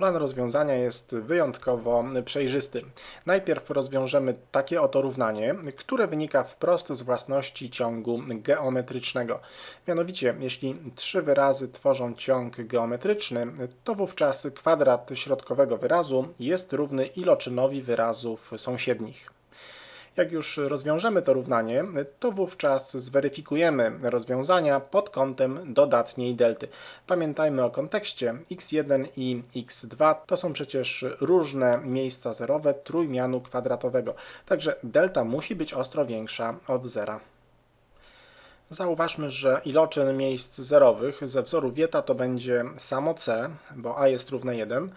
Plan rozwiązania jest wyjątkowo przejrzysty. Najpierw rozwiążemy takie oto równanie, które wynika wprost z własności ciągu geometrycznego. Mianowicie, jeśli trzy wyrazy tworzą ciąg geometryczny, to wówczas kwadrat środkowego wyrazu jest równy iloczynowi wyrazów sąsiednich. Jak już rozwiążemy to równanie, to wówczas zweryfikujemy rozwiązania pod kątem dodatniej delty. Pamiętajmy o kontekście. x1 i x2 to są przecież różne miejsca zerowe trójmianu kwadratowego. Także delta musi być ostro większa od zera. Zauważmy, że iloczyn miejsc zerowych ze wzoru Wieta to będzie samo c, bo a jest równe 1,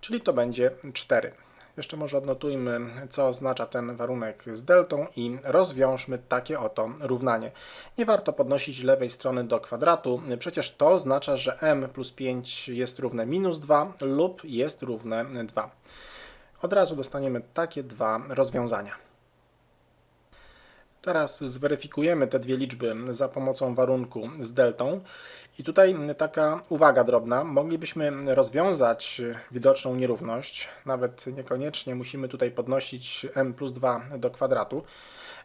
czyli to będzie 4. Jeszcze może odnotujmy, co oznacza ten warunek z deltą i rozwiążmy takie oto równanie. Nie warto podnosić lewej strony do kwadratu, przecież to oznacza, że m plus 5 jest równe minus 2 lub jest równe 2. Od razu dostaniemy takie dwa rozwiązania. Teraz zweryfikujemy te dwie liczby za pomocą warunku z deltą. I tutaj taka uwaga drobna. Moglibyśmy rozwiązać widoczną nierówność. Nawet niekoniecznie musimy tutaj podnosić m plus 2 do kwadratu,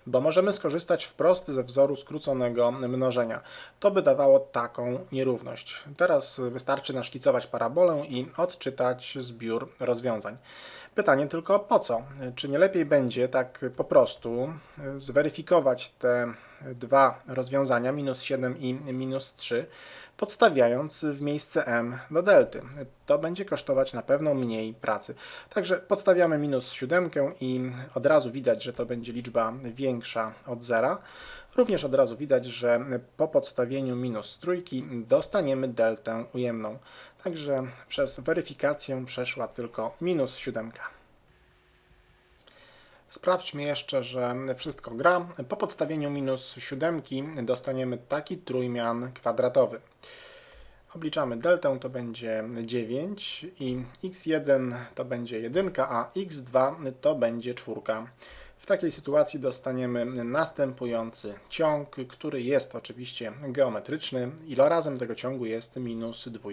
bo możemy skorzystać wprost ze wzoru skróconego mnożenia. To by dawało taką nierówność. Teraz wystarczy naszkicować parabolę i odczytać zbiór rozwiązań. Pytanie tylko po co? Czy nie lepiej będzie tak po prostu zweryfikować te dwa rozwiązania, minus 7 i minus 3, podstawiając w miejsce m do delty. To będzie kosztować na pewno mniej pracy. Także podstawiamy minus 7 i od razu widać, że to będzie liczba większa od zera. Również od razu widać, że po podstawieniu minus trójki dostaniemy deltę ujemną. Także przez weryfikację przeszła tylko minus 7. Sprawdźmy jeszcze, że wszystko gra. Po podstawieniu minus 7 dostaniemy taki trójmian kwadratowy. Obliczamy deltę, to będzie 9 i x1 to będzie 1, a x2 to będzie 4. W takiej sytuacji dostaniemy następujący ciąg, który jest oczywiście geometryczny. Ilorazem tego ciągu jest minus 2.